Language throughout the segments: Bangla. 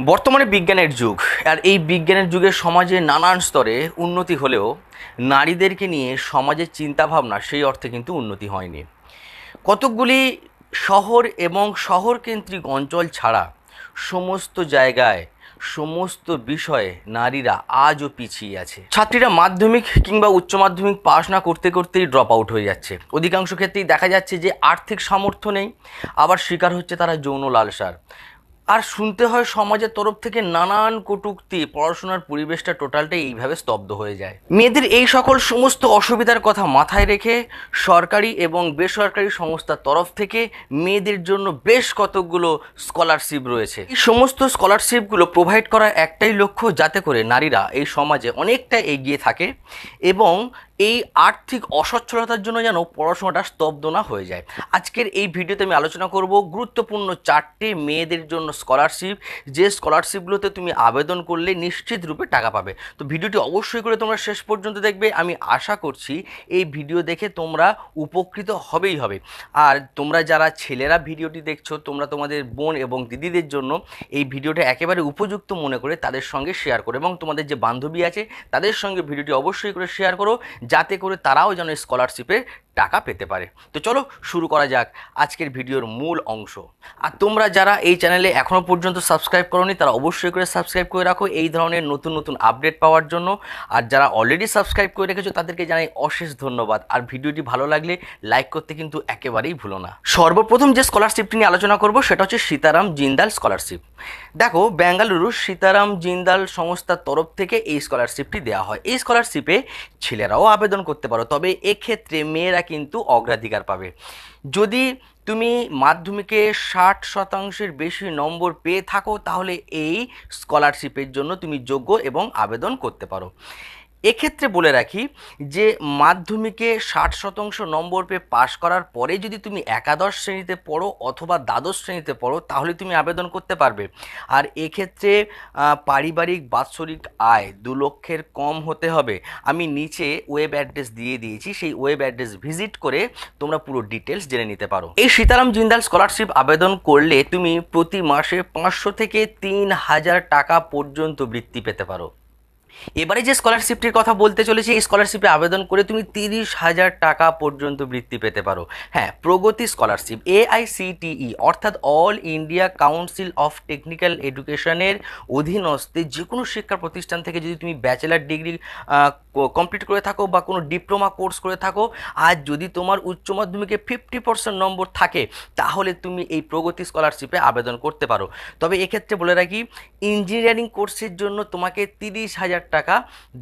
বর্তমানে বিজ্ঞানের যুগ, আর এই বিজ্ঞানের যুগে সমাজে নানান স্তরে উন্নতি হলেও নারীদেরকে নিয়ে সমাজের চিন্তাভাবনা সেই অর্থে কিন্তু উন্নতি হয়নি। কতকগুলি শহর এবং শহরকেন্দ্রিক অঞ্চল ছাড়া সমস্ত জায়গায়, সমস্ত বিষয়ে নারীরা আজও পিছিয়ে আছে। ছাত্রীরা মাধ্যমিক কিংবা উচ্চ মাধ্যমিক পাশ না করতে করতেই ড্রপ আউট হয়ে যাচ্ছে। অধিকাংশ ক্ষেত্রেই দেখা যাচ্ছে যে আর্থিক সামর্থ্য নেই, আবার শিকার হচ্ছে তারা যৌন লালসার। আর শুনতে হয় সমাজের তরফ থেকে নানান কটূক্তি। পড়াশোনার পরিবেশটা টোটালটাই এইভাবে স্তব্ধ হয়ে যায়। মেয়েদের এই সকল সমস্ত অসুবিধার কথা মাথায় রেখে সরকারি এবং বেসরকারি সংস্থার তরফ থেকে মেয়েদের জন্য বেশ কতকগুলো স্কলারশিপ রয়েছে। এই সমস্ত স্কলারশিপগুলো প্রোভাইড করার একটাই লক্ষ্য যাতে করে নারীরা এই সমাজে অনেকটা এগিয়ে থাকে এবং এই আর্থিক অসচ্ছলতার জন্য যেন পড়াশোনাটা স্তব্ধ না হয়ে যায়। আজকের এই ভিডিওতে আমি আলোচনা করব গুরুত্বপূর্ণ চারটে মেয়েদের জন্য স্কলারশিপ যে স্কলারশিপগুলোতে তুমি আবেদন করলে নিশ্চিত রূপে টাকা পাবে। তো ভিডিওটি অবশ্যই করে তোমরা শেষ পর্যন্ত দেখবে। আমি আশা করছি এই ভিডিও দেখে তোমরা উপকৃত হবেই হবে। আর তোমরা যারা ছেলেরা ভিডিওটি দেখছ, তোমরা তোমাদের বোন এবং দিদিদের জন্য এই ভিডিওটা একেবারে উপযুক্ত মনে করে তাদের সঙ্গে শেয়ার করো এবং তোমাদের যে বান্ধবী আছে, তাদের সঙ্গে ভিডিওটি অবশ্যই করে শেয়ার করো। যাতে করে তারাও যেন স্কলারশিপের টাকা পেতে পারে। তো চলো শুরু করা যাক আজকের ভিডিওর মূল অংশ। আর তোমরা যারা এই চ্যানেলে এখনও পর্যন্ত সাবস্ক্রাইব করোনি, তারা অবশ্যই করে সাবস্ক্রাইব করে রাখো এই ধরনের নতুন নতুন আপডেট পাওয়ার জন্য। আর যারা অলরেডি সাবস্ক্রাইব করে রেখেছো, তাদেরকে জানাই অশেষ ধন্যবাদ। আর ভিডিওটি ভালো লাগলে লাইক করতে কিন্তু একেবারেই ভুলো না। সর্বপ্রথম যে স্কলারশিপটি নিয়ে আলোচনা করব, সেটা হচ্ছে সীতারাম জিন্দাল স্কলারশিপ দেখো, বেঙ্গালুরু সীতারাম জিন্দাল সংস্থার তরফ থেকে এই স্কলারশিপটি দেওয়া হয়। এই স্কলারশিপে ছেলেরাও আবেদন করতে পারো। তবে এক্ষেত্রে মেয়েরা কিন্তু অগ্রাধিকার পাবে। যদি তুমি মাধ্যমিকে ষাট শতাংশের বেশি নম্বর পেয়ে থাকো, তাহলে এই স্কলারশিপের জন্য তুমি যোগ্য এবং আবেদন করতে পারো। এক্ষেত্রে বলে রাখি যে মাধ্যমিকে ষাট শতাংশ নম্বর পেয়ে পাশ করার পরে যদি তুমি একাদশ শ্রেণীতে পড়ো অথবা দ্বাদশ শ্রেণীতে পড়ো, তাহলে তুমি আবেদন করতে পারবে। আর এক্ষেত্রে পারিবারিক বাৎসরিক আয় দু লক্ষের কম হতে হবে। আমি নিচে ওয়েব অ্যাড্রেস দিয়ে দিয়েছি, সেই ওয়েব অ্যাড্রেস ভিজিট করে তোমরা পুরো ডিটেলস জেনে নিতে পারো। এই সীতারাম জিন্দাল স্কলারশিপ আবেদন করলে তুমি প্রতি মাসে পাঁচশো থেকে তিন হাজার টাকা পর্যন্ত বৃত্তি পেতে পারো। এবারে যে স্কলারশিপটির কথা বলতে চলেছি, এই স্কলারশিপে আবেদন করে তুমি তিরিশ হাজার টাকা পর্যন্ত বৃত্তি পেতে পারো। হ্যাঁ প্রগতি স্কলারশিপ এআইসিটিই অর্থাৎ all India council of technical এডুকেশনের অধীনস্থে যে কোনো শিক্ষা প্রতিষ্ঠান থেকে যদি তুমি ব্যাচেলার ডিগ্রি কমপ্লিট করে থাকো বা কোনো ডিপ্লোমা কোর্স করে থাকো, আর যদি তোমার উচ্চ মাধ্যমিকে ফিফটি পার্সেন্ট নম্বর থাকে, তাহলে তুমি এই প্রগতি স্কলারশিপে আবেদন করতে পারো। তবে এক্ষেত্রে বলে রাখি ইঞ্জিনিয়ারিং কোর্সের জন্য তোমাকে তিরিশ হাজার টাকা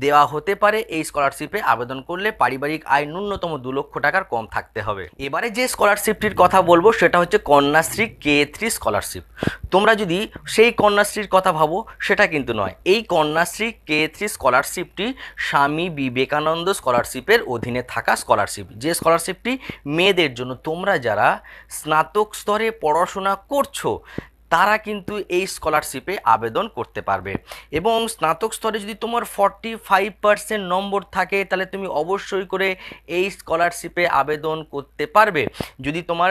দেওয়া হতে পারে। এই স্কলারশিপে আবেদন করলে পারিবারিক আয় ন্যূনতম দু লক্ষ টাকার কম থাকতে হবে। এবারে যে স্কলারশিপটির কথা বলব, সেটা হচ্ছে কন্যাশ্রী কে থ্রি স্কলারশিপ তোমরা যদি সেই কন্যাশ্রীর কথা ভাবো, সেটা কিন্তু নয়। এই কন্যাশ্রী কে থ্রি স্কলারশিপটি স্বামী বিবেকানন্দ স্কলারশিপের অধীনে থাকা স্কলারশিপ যে স্কলারশিপটি মেয়েদের জন্য তোমরা যারা স্নাতক স্তরে পড়াশোনা করছ তারা কিন্তু এই স্কলারশিপে আবেদন করতে পারবে। এবং স্নাতক স্তরে যদি তোমার ফর্টি ফাইভ পার্সেন্ট নম্বর থাকে, তাহলে তুমি অবশ্যই করে এই স্কলারশিপে আবেদন করতে পারবে। যদি তোমার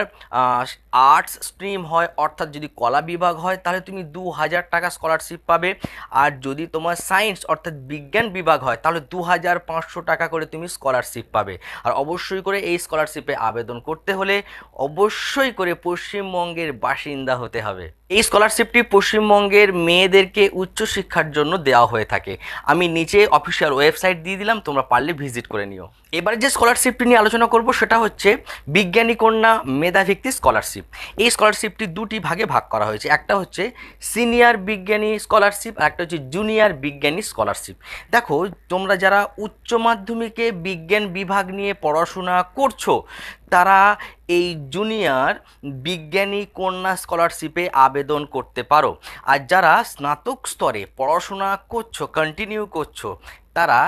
আর্টস স্ট্রিম হয়, অর্থাৎ যদি কলা বিভাগ হয়, তাহলে তুমি দু হাজার টাকা স্কলারশিপ পাবে। আর যদি তোমার সায়েন্স অর্থাৎ বিজ্ঞান বিভাগ হয়, তাহলে দু হাজার পাঁচশো টাকা করে তুমি স্কলারশিপ পাবে। আর অবশ্যই করে এই স্কলারশিপে আবেদন করতে হলে অবশ্যই করে পশ্চিমবঙ্গের বাসিন্দা হতে হবে। এই স্কলারশিপটি পশ্চিমবঙ্গের মেয়েদেরকে উচ্চশিক্ষার জন্য দেওয়া হয়ে থাকে। আমি নিচে অফিসিয়াল ওয়েবসাইট দিয়ে দিলাম, তোমরা পারলে ভিজিট করে নিও। এবারে যে স্কলারশিপটি নিয়ে আলোচনা করব, সেটা হচ্ছে বিজ্ঞানী কন্যা মেধাভিত্তি স্কলারশিপ এই স্কলারশিপটি দুটি ভাগে ভাগ করা হয়েছে। একটা হচ্ছে সিনিয়র বিজ্ঞানী স্কলারশিপ আর একটা হচ্ছে জুনিয়র বিজ্ঞানী স্কলারশিপ দেখো, তোমরা যারা উচ্চ মাধ্যমিকে বিজ্ঞান বিভাগ নিয়ে পড়াশোনা করছ তারা এই জুনিয়র বিজ্ঞানী কন্যা স্কলারশিপে আবেদন করতে পারো। আর যারা স্নাতক স্তরে পড়াশোনা করছ কন্টিনিউ করছ তারা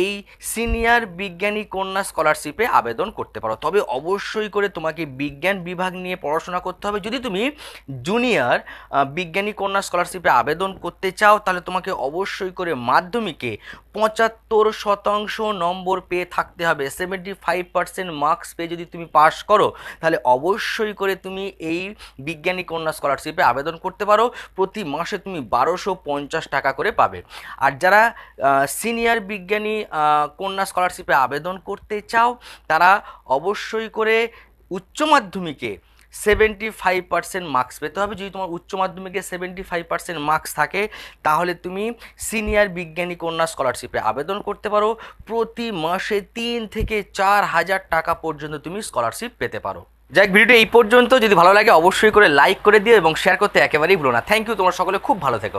এই সিনিয়র বিজ্ঞানী কন্যা স্কলারশিপে আবেদন করতে পারো। তবে অবশ্যই করে তোমাকে বিজ্ঞান বিভাগ নিয়ে পড়াশোনা করতে হবে। যদি তুমি জুনিয়র বিজ্ঞানী কন্যা স্কলারশিপে আবেদন করতে চাও, তাহলে তোমাকে অবশ্যই করে মাধ্যমিকে পঁচাত্তর শতাংশ নম্বর পেয়ে থাকতে হবে। সেভেন্টি ফাইভ পার্সেন্ট মার্কস পেয়ে যদি তুমি পাস করো, তাহলে অবশ্যই করে তুমি এই বিজ্ঞানী কন্যা স্কলারশিপে আবেদন করতে পারো। প্রতি মাসে তুমি বারোশো পঞ্চাশ টাকা করে পাবে। আর যারা সিনিয়র বিজ্ঞানী কন্যা স্কলারশিপে আবেদন করতে চাও, তারা অবশ্যই করে উচ্চ মাধ্যমিকে সেভেন্টি ফাইভ পার্সেন্ট মার্কস পেতে হবে। যদি তোমার উচ্চ মাধ্যমিকে সেভেন্টি ফাইভ পার্সেন্ট মার্কস থাকে, তাহলে তুমি সিনিয়র বিজ্ঞানী, কন্যা স্কলারশিপে আবেদন করতে পারো। প্রতি মাসে তিন থেকে চার হাজার টাকা পর্যন্ত তুমি স্কলারশিপ পেতে পারো। যাই ভিডিওটি এই পর্যন্ত। যদি ভালো লাগে, অবশ্যই করে লাইক করে দিও এবং শেয়ার করতে একেবারেই ভুলো না। থ্যাংক ইউ তোমরা সকলে। খুব ভালো থেকো।